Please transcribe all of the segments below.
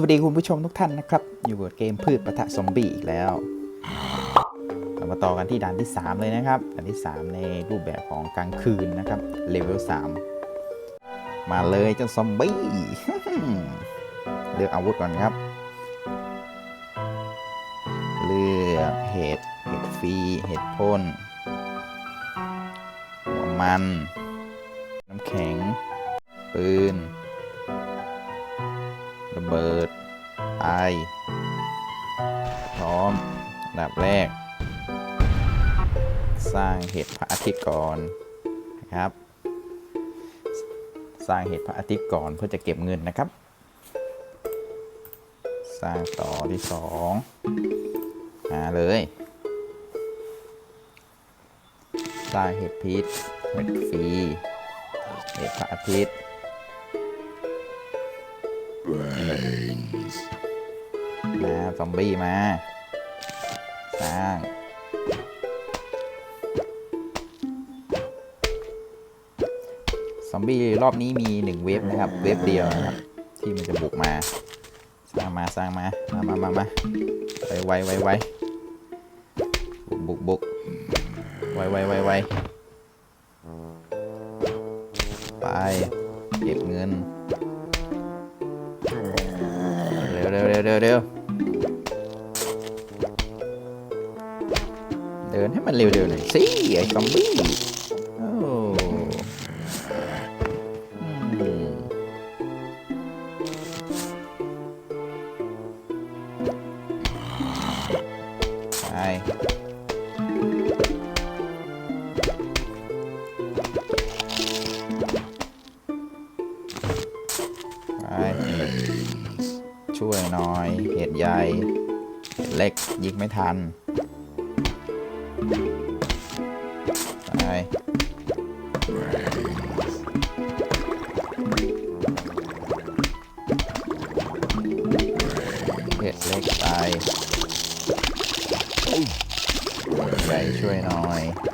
วัสดีคุณผู้ชมทุกท่านนะครับ อยู่กับเกมพืชปะทะซอมบี้อีกแล้ว เรามาต่อกันที่ด่านที่ 3 เลยนะครับด่านที่ 3 ในรูปแบบของกลางคืนนะครับเลเวล3มาเลยเจ้าซอมบี้เลือกอาวุธก่อนครับ เลือกเห็ดเห็ดฟรีเห็ดพ่นหัวมัน น้ำแข็ง ปืน ระเบิดไอพร้อมอันดับแรก สร้างเห็ดพระอาทิตย์ก่อนนะครับ สร้างเห็ดพระอาทิตย์ก่อนเพื่อจะเก็บเงินนะครับ สร้างต่อที่สองหาเลย สร้างเห็ดพิษเห็ดฟรีเห็ดพระอาทิตย์ มาซอมบี้มาสร้างซอมบี้รอบนี้มีหนึ่งเวฟนะครับ เวฟเดียวนะครับ ที่มันจะบุกมา สร้างมาสร้างมา มามามามาไวไวไวไวบุกบุกไวไวไวไวไปเก็บเงิน เร็วเร็วเร็วเร็วเร็วเดินให้มันเร็วๆหน่อยสิไอ้ซอมบี้ น่อย เห็ดใหญ่ เห็ดเล็กยิงไม่ทัน ไป เห็ดเล็กไปใหญ่ช่วยหน่อย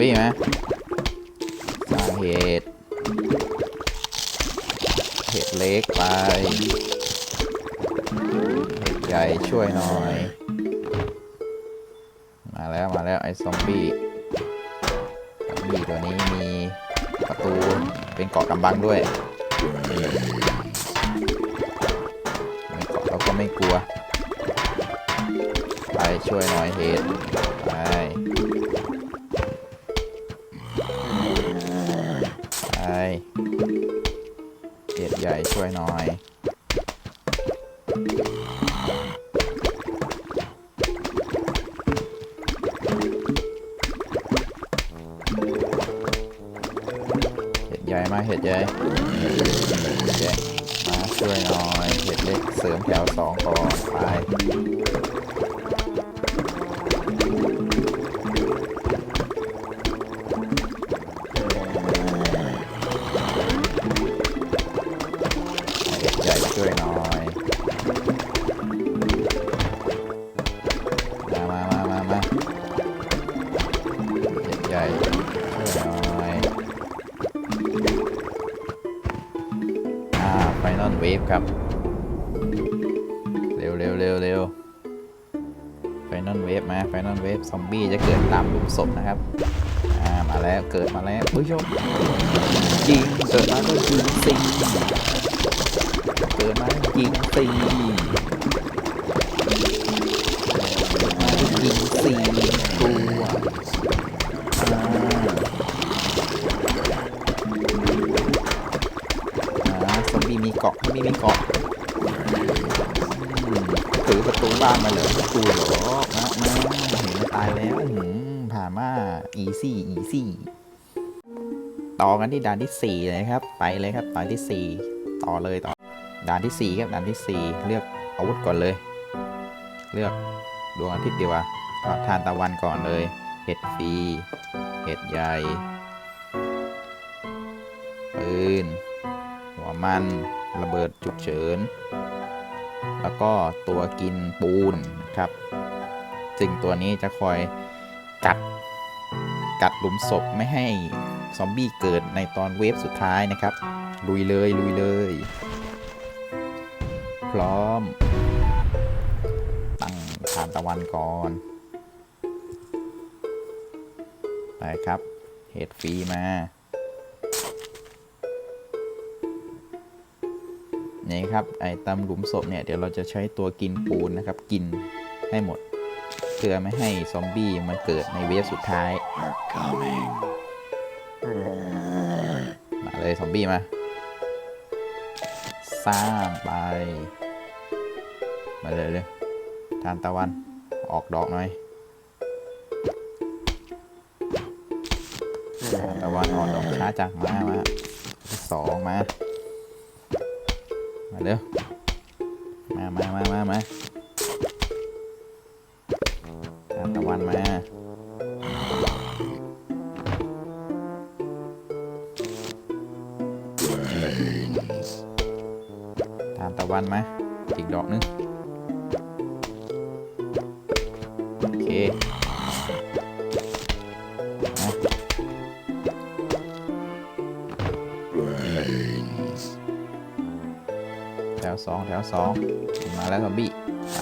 บี้ไหมสร้างเห็ด เห็ดเล็กไป เห็ดใหญ่ช่วยหน่อย มาแล้วมาแล้วไอ้ซอมบี้ ซอมบี้ตัวนี้มีประตูเป็นเกาะกำบังด้วยไม่เกาะเราก็ไม่กลัว ไปช่วยหน่อยเห็ดไปไป ก่อนไปใหญ่ช่วยหน่อยมามามามามาใหญ่ช่วยหน่อยอ่าไฟนอลเวฟครับ นอลเวฟมาไฟนอลเวฟซอมบี้จะเกิดตามหลุมศพนะครับอ่ามาแล้วเกิดมาแล้วผู้ชมยิงเกิดมาก็ยิงสิเกิดมาจริงสิ ซี่ ต่อกันที่ด่านที่สี่เลยครับ ไปเลยครับด่านที่สี่ต่อเลยต่อด่านที่สี่ครับด่านที่สี่เลือกอาวุธก่อนเลย เลือกดวงอาทิตย์ดีกว่าเอาทานตะวันก่อนเลย เห็ดฟรีเห็ดใหญ่ปืนหัวมันระเบิดฉุกเฉิน แล้วก็ตัวกินปูนนะครับ ซึ่งตัวนี้จะคอยกัด กัดหลุมศพไม่ให้ซอมบี้เกิดในตอนเวฟสุดท้ายนะครับ ลุยเลยลุยเลย พร้อม ตั้งทานตะวันก่อนไปครับเห็ดฟรีมานี่ครับไอ้ตำหลุมศพเนี่ยเดี๋ยวเราจะใช้ตัวกินปูนนะครับ กินให้หมด เพื่อไม่ให้ซอมบี้มันเกิดในเวฟสุดท้าย We're coming. มาเลยซอมบี้มาสร้างไป มาเลยเลยทานตะวันออกดอกหน่อยทานตะวันออกดอกช้าจังมามาสองมา มาเร็วมามามามามา ทานตะวันมาอีกดอกหนึง โอเคแถวสองแถวสองมาแล้วซอมบี้ ไป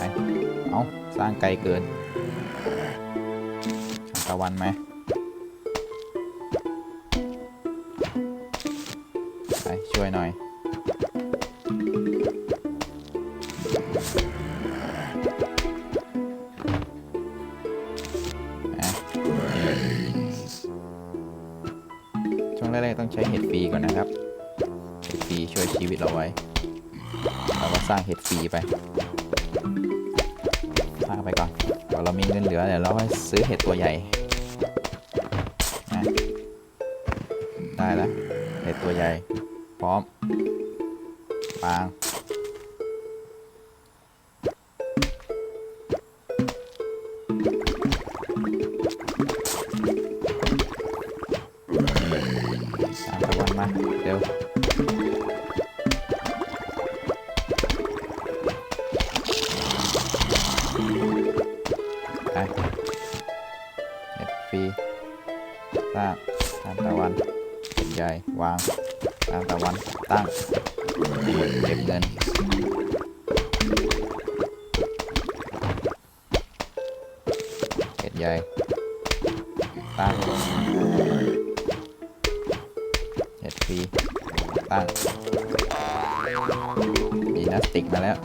เอาสร้างไกลเกินทานตะวันไหม สร้างเห็ดฟรีไปสร้างไปก่อนพอเรามีเงินเหลือเดี๋ยวเราไปซื้อเห็ดตัวใหญ่ได้แล้วเห็ดตัวใหญ่ พร้อมวาง Brains. ตามตะวันมาเร็ว วางตามตะวันตั้งเก็บเงินเห็ดใหญ่ตั้งเห็ดฟรีตั้งดีนาสติกมาแล้ว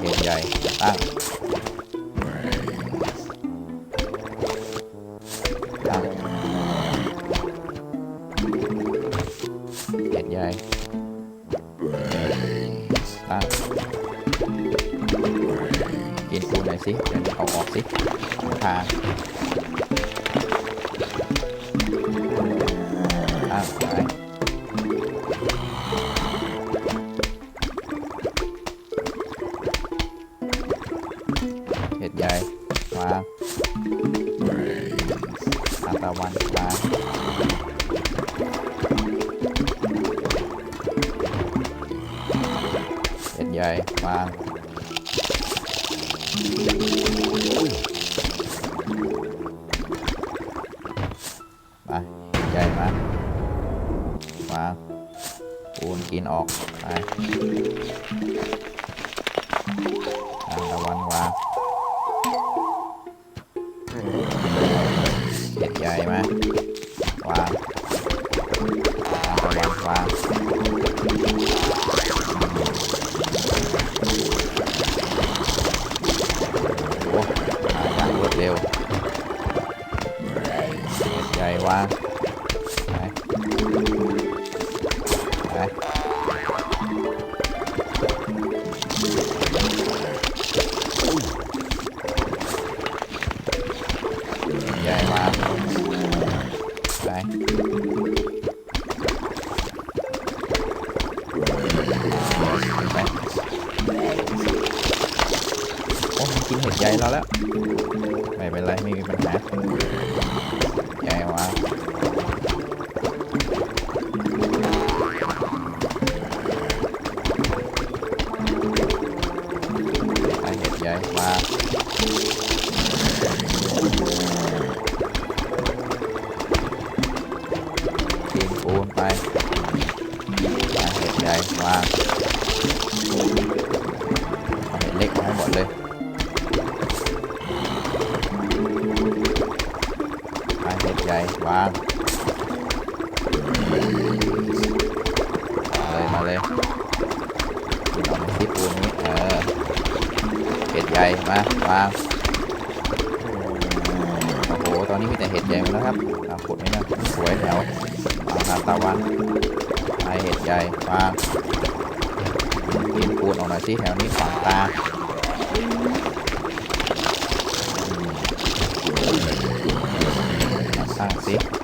เห็ดใหญ่ตั้ง เห็ดใหญ่ Brains. ตั้งกินปูหน่อยสิเดี๋ยวเอาออกสิทางตั้งไปเห็ดใหญ่วาง วางปูนกินออกไปทานตะวันวางเห็ดใหญ่ไหมวางทานตะวันวาง ไปโอ้มันกินเห็ดใหญ่เราแล้ว ไม่เป็นไรไม่มีปัญหาใหญ่วา เลยเอาในที่ปูนนี้เออเห็ดใหญ่มาวางโอ้โหตอนนี้มีแต่เห็ดใหญ่แล้วครับตาขุดนี่นะสวยแถววางทาตะวันไอเห็ดใหญ่วางกินปูนออกหน่อยสิแถวนี้ฝั่งตามาตั้งสิ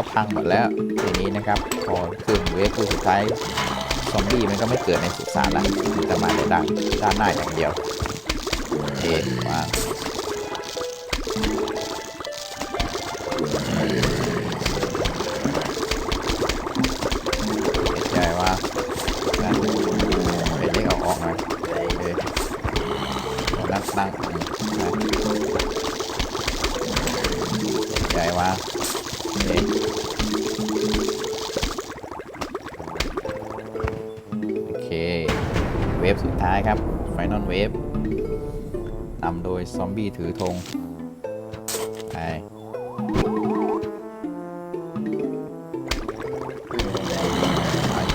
ก็พังหมดแล้วทีนี้นะครับพอขึ้นเวฟตัวสุดท้ายซอมบี้มันก็ไม่เกิดในสุสานละมันจะมาแต่ด้านด้านหน้าอย่างเดียวโอเคมาใช่วางนะเอ็ดเล็กเอาออกหน่อยโอเคเอานัดตั้งใหญ่วา โอเคเค เวฟสุดท้ายครับ ไฟนอลเวฟนำโดยซอมบี้ถือธงไป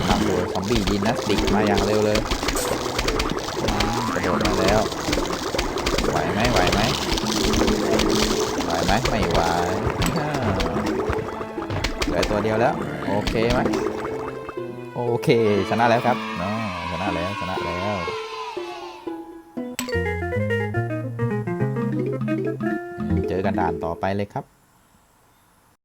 นำโดยซอมบี้ยินนัสติกมาอย่างเร็วเลย ยวแล้ว โอเคไหมโอเค ชนะแล้วครับเนาะชนะแล้วชนะแล้วเจอกันด่านต่อไปเลยครับ